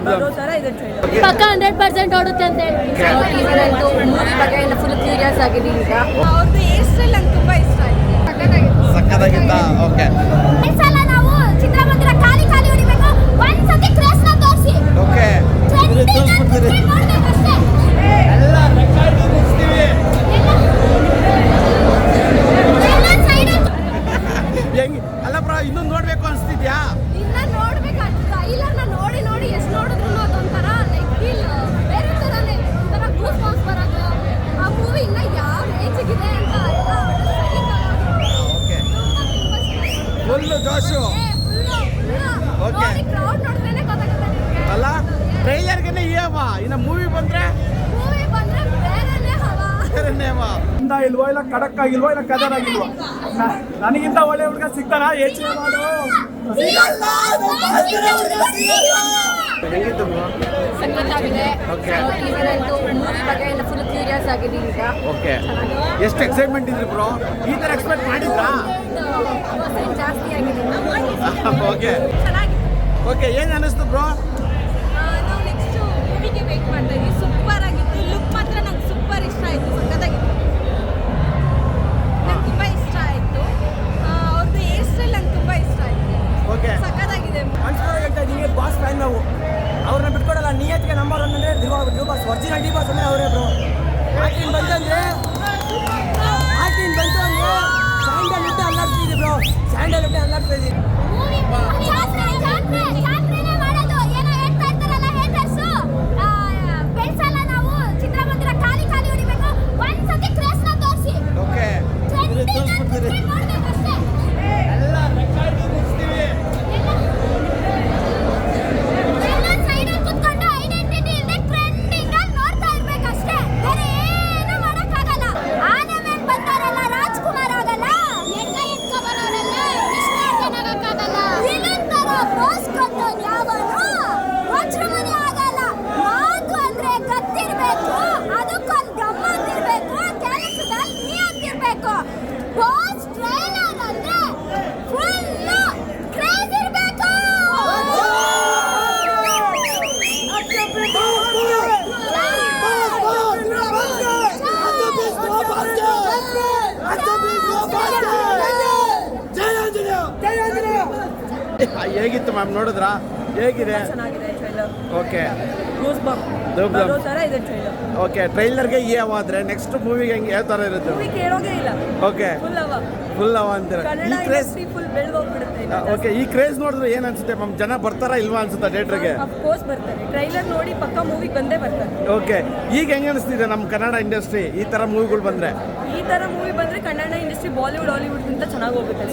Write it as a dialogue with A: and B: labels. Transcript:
A: ಬರೋ ಥರ ಇದೆ ಟ್ರೈಲರ್
B: ಪಕ್ಕ ಹಂಡ್ರೆಡ್ ಪರ್ಸೆಂಟ್ ಓಡುತ್ತೆ ಅಂತ ಹೇಳ್ತೀನಿ ಮೂವಿ ಬಗ್ಗೆ ಎಲ್ಲ ಫುಲ್ ಕ್ಯೂರಿಯಸ್ ಆಗಿದೆ ಈಗ.
A: ಅವ್ರದ್ದು ಹೇರ್ ಸ್ಟೈಲ್ ನಂಗೆ ತುಂಬ ಇಷ್ಟ ಆಯ್ತು.
C: ಓಕೆ
B: ಫುಲ್ಲು
C: ಓಕೆ ಅಲ್ಲ ಟ್ರೈಲರ್ಗೆ ಏವ ಇನ್ನು ಮೂವಿ ಬಂದ್ರೆ?
B: ಮೂವಿ ಬಂದ್ರೆ ಬೇರೆನೇ ಹವಾ.
C: ಬೇರೆನೇವ
D: ಇಂದ ಇಲ್ವೋ ಇಲ್ಲ ಖಡಕ್ ಆಗಿಲ್ವೋ ಇಲ್ಲ ಕದರ್ ಆಗಿಲ್ವೋ ನನಗಿಂತ ಒಳ್ಳೆ ಹುಡುಗ ಸಿಗ್ತಾನ ಯೋಚನೆ ಮಾಡು.
C: ಹೆಂಗಿತ್ತು ಬ್ರೋ
B: ಸಖತ್ತಾಗಿದೆ
C: Okay.
B: ಮೂವಿ ಬಗ್ಗೆ ಎಲ್ಲ ಫುಲ್ ಕ್ಯೂರಿಯಸ್ ಆಗಿದ್ದೀನಿ ಈಗ.
C: ಓಕೆ ಎಷ್ಟು ಎಕ್ಸೈಟ್ಮೆಂಟ್ ಇದ್ರಿ ಬ್ರೋ ಈ ಥರ ಎಕ್ಸ್ಪೆಕ್ಟ್ ಮಾಡಿದ್ರಾ?
B: ಜಾಸ್ತಿ ಆಗಿದೆ.
C: ಓಕೆ ಓಕೆ ಏನು ಅನ್ನಿಸ್ತು ಬ್ರೋ
A: ನಾವು ನೆಕ್ಸ್ಟ್ ಮೂವಿಗೆ ವೇಟ್ ಮಾಡ್ತಾ ಇದ್ವಿ. ಸೂಪರ್ ಆಗಿತ್ತು. ಲುಕ್ ಮಾತ್ರ ನಂಗೆ ಸೂಪರ್ ಇಷ್ಟ ಆಯಿತು. ಸಖತ್ತಾಗಿತ್ತು.
D: ಮನ್ಸ್ಕೊಂಡು ಹೇಳ್ತಾ ನಿಮಗೆ ಬಾಸ್ ಫ್ಯಾನ್ ನಾವು. ಅವ್ರನ್ನ ಬಿಟ್ಕೊಡಲ್ಲ ನಿಯತ್ಗೆ ನಂಬರ್ ಒನ್ ಅಂದ್ರೆ D boss original D boss ಅಂದ್ರೆ ಅವರೇ ಬ್ರೋ ಆರ್ಟಿನ್ ಬಂತಂದ್ರೆ ಆಕ್ಟಿಂಗ್ ಬಂತು ಅಂದ್ರೆ ಸ್ಯಾಂಡಲ್ ಇಟ್ಟು ಅಲ್ಲಾಡ್ತಿದ್ವಿ ಬ್ರೋ ಸ್ಯಾಂಡಲ್ ಇಟ್ಟು
B: ನಾವು ಚಿತ್ರಮಂದಿರ ಖಾಲಿ ಖಾಲಿ ಹೊಡಿಬೇಕು. ಒಂದ್ಸತಿ ಕ್ರೇಸ್ನ ತೋರಿಸಿ.
C: ಓಕೆ ಹೇಗಿತ್ತು ಮ್ಯಾಮ್? ನೋಡಿದ್ರಾ? ಹೇಗಿದೆ?
A: ಚೆನ್ನಾಗಿದೆ ಟ್ರೈಲರ್
C: ಓಕೆ
A: ಗೂಸ್ ಬಂಪ್. ಬರೋ ಥರ ಇದೆ ಟ್ರೈಲರ್
C: ಓಕೆ ಟ್ರೈಲರ್ಗೆ ಈ ಅವ ಆದ್ರೆ ನೆಕ್ಸ್ಟ್ ಮೂವಿಗೆ ಹೆಂಗೆ? ಯಾವ ಥರ ಇರುತ್ತೆ?
A: ಮೂವಿ ಕೇಳೋದೇ ಇಲ್ಲ.
C: ಓಕೆ
A: ಫುಲ್ ಅವ
C: ಫುಲ್ ಅವ ಅಂತೀರ?
A: ಕನ್ನಡ
C: ಈ ಕ್ರೇಜ್
A: ಇಂಡಸ್ಟ್ರಿ ಫುಲ್ ಬೆಳೆದೋಗ್ಬಿಡುತ್ತೆ ಇನ್ನು
C: ಓಕೆ ಈ ಕ್ರೇಜ್ ನೋಡಿದ್ರೆ ಏನು ಅನ್ಸುತ್ತೆ ಮ್ಯಾಮ್? ಜನ ಬರ್ತಾರಾ ಇಲ್ವಾ ಅನ್ಸುತ್ತಾ ಥಿಯೇಟ್ರಿಗೆ
A: ಅಫ್ಕೋರ್ಸ್ ಬರ್ತಾರೆ. ಟ್ರೈಲರ್ ನೋಡಿ ಪಕ್ಕ ಮೂವಿ ಬಂದೇ ಬರ್ತಾರೆ.
C: ಓಕೆ ಈಗ ಹೆಂಗೆ ಅನಿಸ್ತಿದೆ ನಮ್ಮ ಕನ್ನಡ ಇಂಡಸ್ಟ್ರಿ ಈ ಥರ ಮೂವಿಗಳು ಬಂದ್ರೆ?
A: ಈ ತರ ಮೂವಿ ಬಂದ್ರೆ ಕನ್ನಡ ಇಂಡಸ್ಟ್ರಿ ಬಾಲಿವುಡ್ ಹಾಲಿವುಡ್ ಗಿಂತ ಚೆನ್ನಾಗಿ ಹೋಗುತ್ತೆ.